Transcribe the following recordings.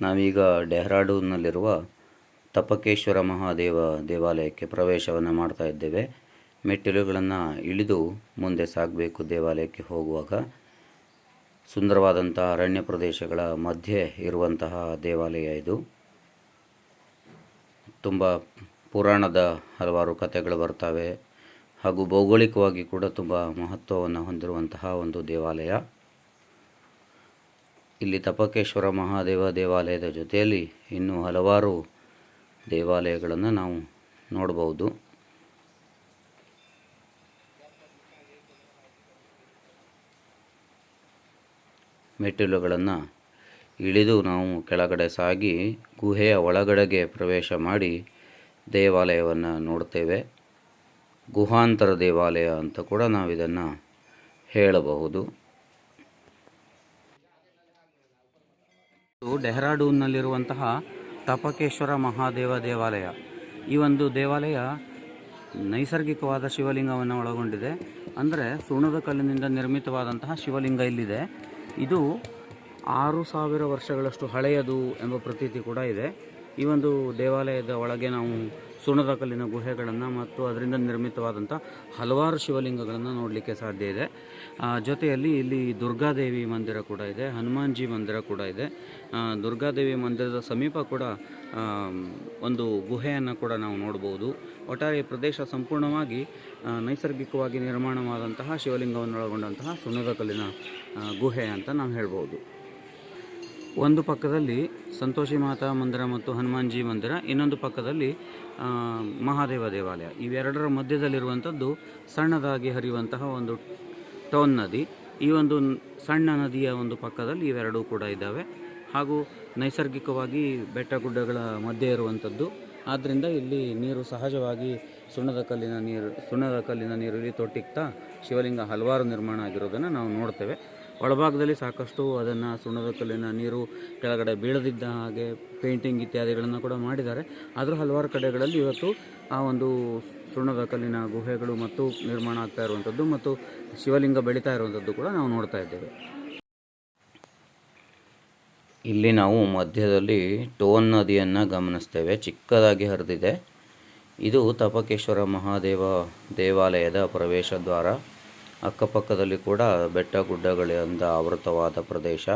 ನಾವೀಗ ಡೆಹ್ರಾಡೂನ್ನಲ್ಲಿರುವ ತಪಕೇಶ್ವರ ಮಹಾದೇವ ದೇವಾಲಯಕ್ಕೆ ಪ್ರವೇಶವನ್ನು ಮಾಡ್ತಾ ಇದ್ದೇವೆ. ಮೆಟ್ಟಿಲುಗಳನ್ನು ಇಳಿದು ಮುಂದೆ ಸಾಗಬೇಕು ದೇವಾಲಯಕ್ಕೆ ಹೋಗುವಾಗ ಸುಂದರವಾದಂತಹ ಅರಣ್ಯ ಪ್ರದೇಶಗಳ ಮಧ್ಯೆ ಇರುವಂತಹ ದೇವಾಲಯ ಇದು. ತುಂಬ ಪುರಾಣದ ಹಲವಾರು ಕಥೆಗಳು ಬರ್ತವೆ ಹಾಗೂ ಭೌಗೋಳಿಕವಾಗಿ ಕೂಡ ತುಂಬ ಮಹತ್ವವನ್ನು ಹೊಂದಿರುವಂತಹ ಒಂದು ದೇವಾಲಯ. ಇಲ್ಲಿ ತಪಕೇಶ್ವರ ಮಹಾದೇವ ದೇವಾಲಯದ ಜೊತೆಯಲ್ಲಿ ಇನ್ನೂ ಹಲವಾರು ದೇವಾಲಯಗಳನ್ನು ನಾವು ನೋಡಬಹುದು. ಮೆಟ್ಟಿಲುಗಳನ್ನು ಇಳಿದು ನಾವು ಕೆಳಗಡೆ ಸಾಗಿ ಗುಹೆಯ ಒಳಗಡೆಗೆ ಪ್ರವೇಶ ಮಾಡಿ ದೇವಾಲಯವನ್ನು ನೋಡ್ತೇವೆ. ಗುಹಾಂತರ ದೇವಾಲಯ ಅಂತ ಕೂಡ ನಾವು ಇದನ್ನು ಹೇಳಬಹುದು. ಡೆಹ್ರಾಡೂನ್ನಲ್ಲಿರುವಂತಹ ತಪಕೇಶ್ವರ ಮಹಾದೇವ ದೇವಾಲಯ. ಈ ಒಂದು ದೇವಾಲಯ ನೈಸರ್ಗಿಕವಾದ ಶಿವಲಿಂಗವನ್ನು ಒಳಗೊಂಡಿದೆ. ಅಂದರೆ ಸುಣದ ಕಲ್ಲಿನಿಂದ ನಿರ್ಮಿತವಾದಂತಹ ಶಿವಲಿಂಗ ಇಲ್ಲಿದೆ. ಇದು ಆರು ಸಾವಿರ ವರ್ಷಗಳಷ್ಟು ಹಳೆಯದು ಎಂಬ ಪ್ರತೀತಿ ಕೂಡ ಇದೆ. ಈ ಒಂದು ದೇವಾಲಯದ ಒಳಗೆ ನಾವು ಸುಣ್ಣದ ಕಲ್ಲಿನ ಗುಹೆಗಳನ್ನು ಮತ್ತು ಅದರಿಂದ ನಿರ್ಮಿತವಾದಂಥ ಹಲವಾರು ಶಿವಲಿಂಗಗಳನ್ನು ನೋಡಲಿಕ್ಕೆ ಸಾಧ್ಯ ಇದೆ. ಜೊತೆಯಲ್ಲಿ ಇಲ್ಲಿ ದುರ್ಗಾದೇವಿ ಮಂದಿರ ಕೂಡ ಇದೆ, ಹನುಮಾನ್ಜಿ ಮಂದಿರ ಕೂಡ ಇದೆ. ದುರ್ಗಾದೇವಿ ಮಂದಿರದ ಸಮೀಪ ಕೂಡ ಒಂದು ಗುಹೆಯನ್ನು ಕೂಡ ನಾವು ನೋಡ್ಬೋದು. ಒಟ್ಟಾರೆ ಪ್ರದೇಶ ಸಂಪೂರ್ಣವಾಗಿ ನೈಸರ್ಗಿಕವಾಗಿ ನಿರ್ಮಾಣವಾದಂತಹ ಶಿವಲಿಂಗವನ್ನು ಒಳಗೊಂಡಂತಹ ಕಲ್ಲಿನ ಗುಹೆ ಅಂತ ನಾವು ಹೇಳ್ಬೋದು. ಒಂದು ಪಕ್ಕದಲ್ಲಿ ಸಂತೋಷಿ ಮಾತಾ ಮಂದಿರ ಮತ್ತು ಹನುಮಾನ್ಜಿ ಮಂದಿರ, ಇನ್ನೊಂದು ಪಕ್ಕದಲ್ಲಿ ಮಹಾದೇವ ದೇವಾಲಯ. ಇವೆರಡರ ಮಧ್ಯದಲ್ಲಿರುವಂಥದ್ದು ಸಣ್ಣದಾಗಿ ಹರಿಯುವಂತಹ ಒಂದು ಟೌನ್ ನದಿ. ಈ ಒಂದು ಸಣ್ಣ ನದಿಯ ಒಂದು ಪಕ್ಕದಲ್ಲಿ ಇವೆರಡೂ ಕೂಡ ಇದ್ದಾವೆ. ಹಾಗೂ ನೈಸರ್ಗಿಕವಾಗಿ ಬೆಟ್ಟ ಗುಡ್ಡಗಳ ಮಧ್ಯೆ ಇರುವಂಥದ್ದು. ಆದ್ದರಿಂದ ಇಲ್ಲಿ ನೀರು ಸಹಜವಾಗಿ ಸುಣ್ಣದ ಕಲ್ಲಿನ ನೀರು, ಸುಣ್ಣದ ಕಲ್ಲಿನ ನೀರು ಇಲ್ಲಿ ತೊಟ್ಟಿಗ್ತಾ ಶಿವಲಿಂಗ ಹಲವಾರು ನಿರ್ಮಾಣ ಆಗಿರೋದನ್ನು ನಾವು ನೋಡ್ತೇವೆ. ಒಳಭಾಗದಲ್ಲಿ ಸಾಕಷ್ಟು ಅದನ್ನು ಸುಣ್ಣದ ಕಲ್ಲಿನ ನೀರು ಕೆಳಗಡೆ ಬೀಳದಿದ್ದ ಹಾಗೆ ಪೇಂಟಿಂಗ್ ಇತ್ಯಾದಿಗಳನ್ನು ಕೂಡ ಮಾಡಿದ್ದಾರೆ. ಆದರೂ ಹಲವಾರು ಕಡೆಗಳಲ್ಲಿ ಇವತ್ತು ಆ ಒಂದು ಸುಣ್ಣದ ಕಲ್ಲಿನ ಗುಹೆಗಳು ಮತ್ತು ನಿರ್ಮಾಣ ಆಗ್ತಾ ಇರುವಂಥದ್ದು ಮತ್ತು ಶಿವಲಿಂಗ ಬೆಳೀತಾ ಇರುವಂಥದ್ದು ಕೂಡ ನಾವು ನೋಡ್ತಾ ಇದ್ದೇವೆ. ಇಲ್ಲಿ ನಾವು ಮಧ್ಯದಲ್ಲಿ ಟೋನ್ ನದಿಯನ್ನು ಗಮನಿಸ್ತೇವೆ. ಚಿಕ್ಕದಾಗಿ ಹರಿದಿದೆ. ಇದು ತಪಕೇಶ್ವರ ಮಹಾದೇವ ದೇವಾಲಯದ ಪ್ರವೇಶ ದ್ವಾರ. ಅಕ್ಕಪಕ್ಕದಲ್ಲಿ ಕೂಡ ಬೆಟ್ಟ ಗುಡ್ಡಗಳಿಂದ ಆವೃತವಾದ ಪ್ರದೇಶ.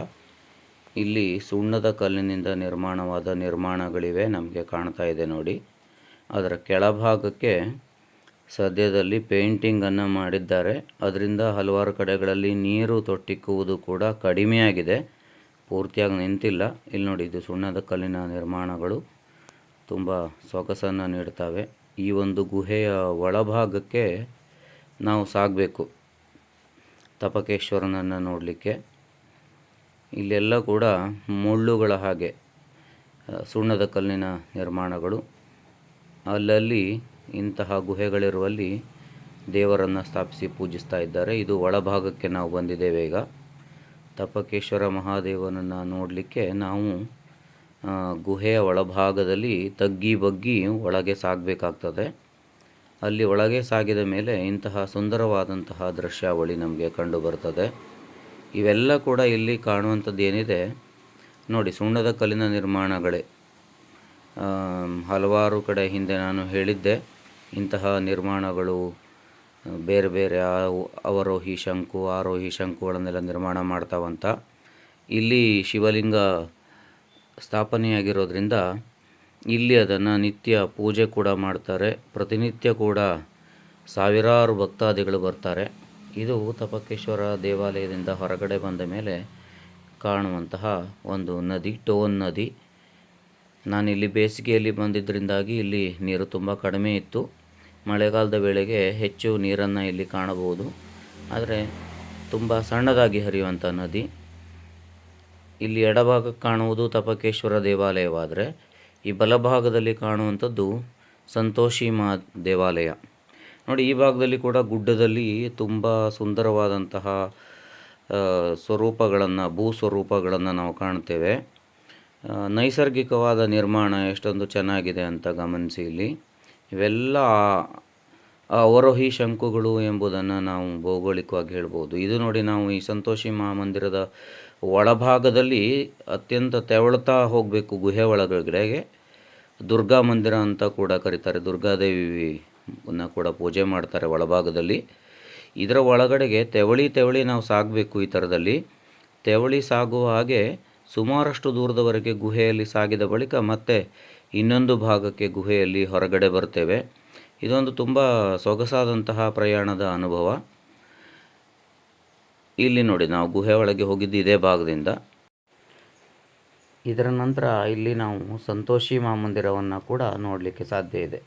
ಇಲ್ಲಿ ಸುಣ್ಣದ ಕಲ್ಲಿನಿಂದ ನಿರ್ಮಾಣವಾದ ನಿರ್ಮಾಣಗಳಿವೆ ನಮಗೆ ಕಾಣ್ತಾ ಇದೆ ನೋಡಿ. ಅದರ ಕೆಳಭಾಗಕ್ಕೆ ಸದ್ಯದಲ್ಲಿ ಪೇಂಟಿಂಗನ್ನು ಮಾಡಿದ್ದಾರೆ. ಅದರಿಂದ ಹಲವಾರು ಕಡೆಗಳಲ್ಲಿ ನೀರು ತೊಟ್ಟಿಕ್ಕುವುದು ಕೂಡ ಕಡಿಮೆಯಾಗಿದೆ. ಪೂರ್ತಿಯಾಗಿ ನಿಂತಿಲ್ಲ. ಇಲ್ಲಿ ನೋಡಿ, ಇದು ಸುಣ್ಣದ ಕಲ್ಲಿನ ನಿರ್ಮಾಣಗಳು. ತುಂಬ ಸೊಗಸನ್ನು ನೀಡ್ತವೆ. ಈ ಒಂದು ಗುಹೆಯ ಒಳಭಾಗಕ್ಕೆ ನಾವು ಸಾಗಬೇಕು. ತಪಕೇಶ್ವರನನ್ನು ನೋಡಲಿಕ್ಕೆ. ಇಲ್ಲೆಲ್ಲ ಕೂಡ ಮುಳ್ಳುಗಳ ಹಾಗೆ ಸುಣ್ಣದ ಕಲ್ಲಿನ ನಿರ್ಮಾಣಗಳು. ಅಲ್ಲಲ್ಲಿ ಇಂತಹ ಗುಹೆಗಳಿರುವಲ್ಲಿ ದೇವರನ್ನು ಸ್ಥಾಪಿಸಿ ಪೂಜಿಸ್ತಾ ಇದ್ದಾರೆ. ಇದು ಒಳಭಾಗಕ್ಕೆ ನಾವು ಬಂದಿದ್ದೇವೆ ಈಗ. ತಪಕೇಶ್ವರ ಮಹಾದೇವನನ್ನು ನೋಡಲಿಕ್ಕೆ ನಾವು ಗುಹೆಯ ಒಳಭಾಗದಲ್ಲಿ ತಗ್ಗಿ ಬಗ್ಗಿ ಒಳಗೆ ಸಾಗಬೇಕಾಗ್ತದೆ. ಅಲ್ಲಿ ಒಳಗೆ ಸಾಗಿದ ಮೇಲೆ ಇಂತಹ ಸುಂದರವಾದಂತಹ ದೃಶ್ಯಾವಳಿ ನಮಗೆ ಕಂಡು ಬರ್ತದೆ. ಇವೆಲ್ಲ ಕೂಡ ಇಲ್ಲಿ ಕಾಣುವಂಥದ್ದು ಏನಿದೆ ನೋಡಿ, ಸುಣ್ಣದ ಕಲ್ಲಿನ ನಿರ್ಮಾಣಗಳೇ. ಹಲವಾರು ಕಡೆ ಹಿಂದೆ ನಾನು ಹೇಳಿದ್ದೆ, ಇಂತಹ ನಿರ್ಮಾಣಗಳು, ಬೇರೆ ಬೇರೆ ಅವರೋಹಿ ಶಂಕು, ಆರೋಹಿ ಶಂಕುಗಳನ್ನೆಲ್ಲ ನಿರ್ಮಾಣ ಮಾಡ್ತಾವಂತ. ಇಲ್ಲಿ ಶಿವಲಿಂಗ ಸ್ಥಾಪನೆಯಾಗಿರೋದ್ರಿಂದ ಇಲ್ಲಿ ಅದನ್ನು ನಿತ್ಯ ಪೂಜೆ ಕೂಡ ಮಾಡ್ತಾರೆ. ಪ್ರತಿನಿತ್ಯ ಕೂಡ ಸಾವಿರಾರು ಭಕ್ತಾದಿಗಳು ಬರ್ತಾರೆ. ಇದು ತಪಕೇಶ್ವರ ದೇವಾಲಯದಿಂದ ಹೊರಗಡೆ ಬಂದ ಮೇಲೆ ಕಾಣುವಂತಹ ಒಂದು ನದಿ, ಟೋನ್ ನದಿ. ನಾನಿಲ್ಲಿ ಬೇಸಿಗೆಯಲ್ಲಿ ಬಂದಿದ್ದರಿಂದಾಗಿ ಇಲ್ಲಿ ನೀರು ತುಂಬ ಕಡಿಮೆ ಇತ್ತು. ಮಳೆಗಾಲದ ವೇಳೆಗೆ ಹೆಚ್ಚು ನೀರನ್ನು ಇಲ್ಲಿ ಕಾಣಬಹುದು. ಆದರೆ ತುಂಬ ಸಣ್ಣದಾಗಿ ಹರಿಯುವಂಥ ನದಿ. ಇಲ್ಲಿ ಎಡಭಾಗಕ್ಕೆ ಕಾಣುವುದು ತಪಕೇಶ್ವರ ದೇವಾಲಯವಾದರೆ ಈ ಬಲಭಾಗದಲ್ಲಿ ಕಾಣುವಂಥದ್ದು ಸಂತೋಷಿ ಮಾ ದೇವಾಲಯ. ನೋಡಿ, ಈ ಭಾಗದಲ್ಲಿ ಕೂಡ ಗುಡ್ಡದಲ್ಲಿ ತುಂಬ ಸುಂದರವಾದಂತಹ ಸ್ವರೂಪಗಳನ್ನು, ಭೂ ಸ್ವರೂಪಗಳನ್ನು ನಾವು ಕಾಣ್ತೇವೆ ನೈಸರ್ಗಿಕವಾದ ನಿರ್ಮಾಣ ಎಷ್ಟೊಂದು ಚೆನ್ನಾಗಿದೆ ಅಂತ ಗಮನಿಸಿ ಇಲ್ಲಿ. ಇವೆಲ್ಲ ಅವರೋಹಿ ಶಂಕುಗಳು ಎಂಬುದನ್ನು ನಾವು ಭೌಗೋಳಿಕವಾಗಿ ಹೇಳ್ಬೋದು. ಇದು ನೋಡಿ ನಾವು ಈ ಸಂತೋಷಿ ಮಹಾಮಂದಿರದ ಒಳಭಾಗದಲ್ಲಿ ಅತ್ಯಂತ ತೆವಳುತ್ತಾ ಹೋಗಬೇಕು ಗುಹೆ ಒಳಗಡೆಗೆ. ದುರ್ಗಾ ಮಂದಿರ ಅಂತ ಕೂಡ ಕರೀತಾರೆ. ದುರ್ಗಾದೇವಿನ ಕೂಡ ಪೂಜೆ ಮಾಡ್ತಾರೆ ಒಳಭಾಗದಲ್ಲಿ. ಇದರ ಒಳಗಡೆಗೆ ತೆವಳಿ ತೆವಳಿ ನಾವು ಸಾಗಬೇಕು ಈ ಥರದಲ್ಲಿ. ತೆವಳಿ ಸಾಗುವ ಹಾಗೆ ಸುಮಾರಷ್ಟು ದೂರದವರೆಗೆ ಗುಹೆಯಲ್ಲಿ ಸಾಗಿದ ಬಳಿಕ ಮತ್ತೆ ಇನ್ನೊಂದು ಭಾಗಕ್ಕೆ ಗುಹೆಯಲ್ಲಿ ಹೊರಗಡೆ ಬರ್ತೇವೆ. ಇದೊಂದು ತುಂಬ ಸೊಗಸಾದಂತಹ ಪ್ರಯಾಣದ ಅನುಭವ. ಇಲ್ಲಿ ನೋಡಿ, ನಾವು ಗುಹೆ ಒಳಗೆ ಹೋಗಿದ್ದು ಇದೇ ಭಾಗದಿಂದ. ಇದರ ನಂತರ ಇಲ್ಲಿ ನಾವು ಸಂತೋಷಿ ಮಹಾಮಂದಿರವನ್ನು ಕೂಡ ನೋಡಲಿಕ್ಕೆ ಸಾಧ್ಯ ಇದೆ.